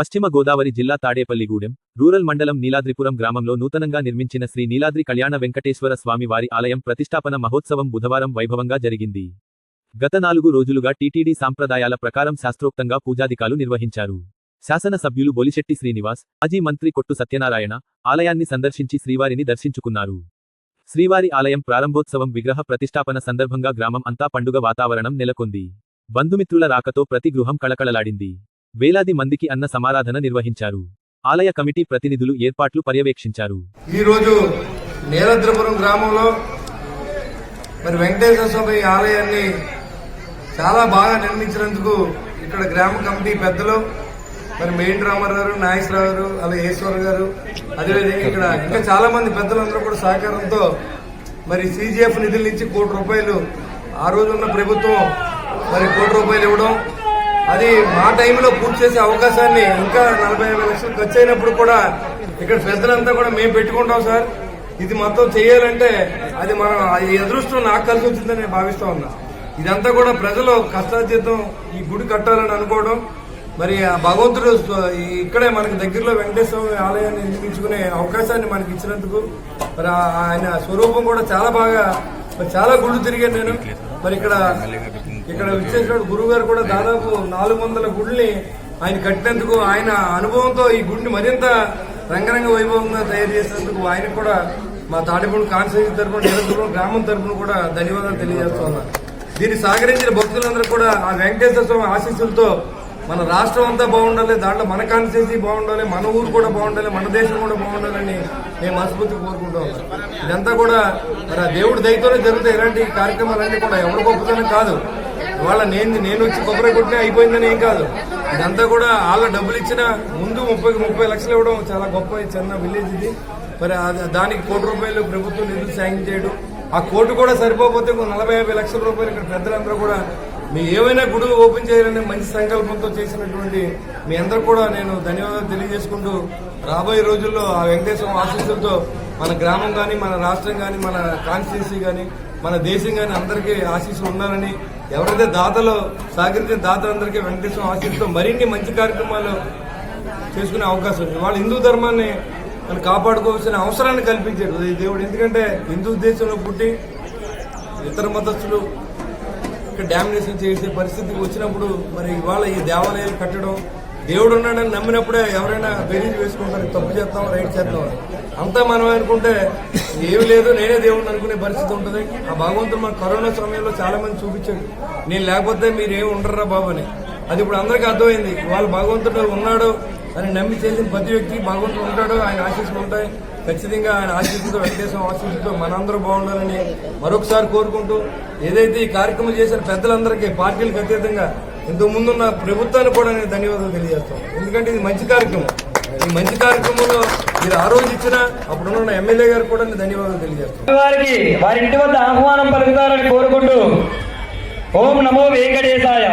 పశ్చిమ గోదావరి జిల్లా తాడేపల్లిగూడెం రూరల్ మండలం నీలాద్రిపురం గ్రామంలో నూతనంగా నిర్మించిన శ్రీ నీలాద్రి కళ్యాణ వెంకటేశ్వర స్వామి వారి ఆలయం ప్రతిష్టాపన మహోత్సవం బుధవారం వైభవంగా జరిగింది. గత నాలుగు రోజులుగా టీటీడీ సాంప్రదాయాల ప్రకారం శాస్త్రోక్తంగా పూజాదికాలు నిర్వహించారు. శాసన సభ్యులు బొలిశెట్టి శ్రీనివాస్ మాజీ మంత్రి కొట్టు సత్యనారాయణ ఆలయాన్ని సందర్శించి శ్రీవారిని దర్శించుకున్నారు. శ్రీవారి ఆలయం ప్రారంభోత్సవం విగ్రహ ప్రతిష్టాపన సందర్భంగా గ్రామం అంతా పండుగ వాతావరణం నెలకొంది. బంధుమిత్రుల రాకతో ప్రతి గృహం కళకళలాడింది. వేలాది మందికి అన్న సమారాధన నిర్వహించారు. ఆలయ కమిటీ ప్రతినిధులు ఏర్పాట్లు పర్యవేక్షించారు. ఈరోజు నేలద్రపురం గ్రామంలో మరి వెంకటేశ్వర స్వామి ఆలయాన్ని చాలా బాగా నిర్మించినందుకు ఇక్కడ గ్రామ కమిటీ పెద్దలు మరి మెయిన్ రామారావు గారు నాగేశ్వరరావు గారు అలాగే ఈశ్వర్ గారు అదేవిధంగా ఇక్కడ ఇంకా చాలా మంది పెద్దలందరూ కూడా సహకారంతో మరి సీజీఎఫ్ నిధుల నుంచి కోటి రూపాయలు ఆ రోజు ఉన్న ప్రభుత్వం మరి కోటి రూపాయలు ఇవ్వడం అది మా టైంలో పూర్తి చేసే అవకాశాన్ని ఇంకా నలభై యాభై లక్షలు ఖర్చు అయినప్పుడు కూడా ఇక్కడ పెద్దలంతా కూడా మేము పెట్టుకుంటాం సార్. ఇది మొత్తం చేయాలంటే అది మన అదృష్టం నాకు కలిసి వచ్చిందని నేను భావిస్తా ఉన్నా. ఇదంతా కూడా ప్రజలు కష్టార్జితం ఈ గుడి కట్టాలని అనుకోవడం. మరి ఆ భగవంతుడు ఇక్కడే మనకి దగ్గరలో వెంకటేశ్వర ఆలయాన్ని నిర్మించుకునే అవకాశాన్ని మనకి ఇచ్చినందుకు మరి ఆయన స్వరూపం కూడా చాలా బాగా మరి చాలా గుళ్ళు తిరిగాను నేను. మరి ఇక్కడ ఇక్కడ విచ్చేసిన గురువు గారు కూడా దాదాపు నాలుగు వందల గుడిని ఆయన కట్టినందుకు ఆయన అనుభవంతో ఈ గుడిని మరింత రంగరంగ వైభవంగా తయారు చేసినందుకు ఆయన కూడా మా తాడిపూడి కాన్స్టిట్యూన్సీ తరఫున నిరంతరం గ్రామం తరఫున కూడా ధన్యవాదాలు తెలియజేస్తున్నాను. దీన్ని సహకరించిన భక్తులందరూ కూడా ఆ వెంకటేశ్వర స్వామి ఆశీస్సులతో మన రాష్ట్రం అంతా బాగుండాలి దాంట్లో మన కాన్స్టిట్యూన్సీ బాగుండాలి మన ఊరు కూడా బాగుండాలి మన దేశం కూడా బాగుండాలని మేము మనస్ఫూర్తి కోరుకుంటాం ఇదంతా కూడా మరి ఆ దేవుడి దయతోనే జరుగుతాయి. ఇలాంటి కార్యక్రమాలన్నీ కూడా ఎవరి గొప్పతనం కాదు. ఇవాళ నేను నేను వచ్చి కొబ్బరి కొట్టినా అయిపోయిందని ఏం కాదు. ఇదంతా కూడా వాళ్ళ డబ్బులు ఇచ్చిన ముందు ముప్పై ముప్పై లక్షలు ఇవ్వడం చాలా గొప్ప చిన్న విలేజ్ ఇది. మరి దానికి కోటి రూపాయలు ప్రభుత్వం నిధులు సాయం చేయడం. ఆ కోటి కూడా సరిపోతే నలభై యాభై లక్షల రూపాయలు ఇక్కడ పెద్దలందరూ కూడా మీ ఏమైనా గుడి ఓపెన్ చేయాలనే మంచి సంకల్పంతో చేసినటువంటి మీ అందరూ కూడా నేను ధన్యవాదాలు తెలియజేసుకుంటూ రాబోయే రోజుల్లో ఆ వెంకటేశ్వర ఆశీస్సులతో మన గ్రామం కానీ మన రాష్ట్రం కానీ మన కాన్స్టిట్యున్సీ కానీ మన దేశం కానీ అందరికీ ఆశీస్సులు ఉన్నారని ఎవరైతే దాతలో సహకరించిన దాతలందరికీ వెంకటేశ్వర ఆశీస్సుతో మరిన్ని మంచి కార్యక్రమాలు చేసుకునే అవకాశం ఉంది. వాళ్ళు హిందూ ధర్మాన్ని మనం కాపాడుకోవాల్సిన అవసరాన్ని కల్పించాడు దేవుడు ఎందుకంటే హిందూ దేశంలో పుట్టి ఇతర మతస్థులు ఇక్కడ డామినేషన్ చేసే పరిస్థితికి వచ్చినప్పుడు మరి ఇవాళ ఈ దేవాలయాలు కట్టడం దేవుడు ఉన్నాడని నమ్మినప్పుడే ఎవరైనా బెరీజ్ వేసుకుంటారు తప్పు చేస్తాం రైట్ చేస్తాం అంతా మనం అనుకుంటే ఏమి లేదు నేనే దేవుడిని అనుకునే పరిస్థితి ఉంటుంది. ఆ భగవంతుడు మన కరోనా సమయంలో చాలా మంది చూపించాడు. నేను లేకపోతే మీరు ఏమి ఉండరా బాబు అని. అది ఇప్పుడు అందరికీ అర్థమైంది. వాళ్ళ భగవంతుడు ఉన్నాడు అని నమ్మి చేసిన ప్రతి వ్యక్తి భగవంతుడు ఉంటాడు ఆయన ఆశీస్సులు ఉంటాయి. ఖచ్చితంగా ఆయన ఆశీస్సుతో వెంకటేశ్వర ఆశీస్సుతో మనందరూ బాగుండాలని మరొకసారి కోరుకుంటూ ఏదైతే ఈ కార్యక్రమం చేసిన పెద్దలందరికీ పార్టీలకు అతీతంగా ఇంతకు ముందున్న ప్రభుత్వానికి కూడా నేను ధన్యవాదాలు తెలియజేస్తాను. ఎందుకంటే ఇది మంచి కార్యక్రమం. ఈ మంచి కార్యక్రమంలో మీరు ఆ రోజు ఇచ్చిన అప్పుడున్న ఎమ్మెల్యే గారు కూడా నేను ధన్యవాదాలు తెలియజేస్తాను. వారికి వారి ఇంటి వద్ద ఆహ్వానం పలుకుతారని కోరుకుంటూ ఓం నమో వెంకటేశాయ.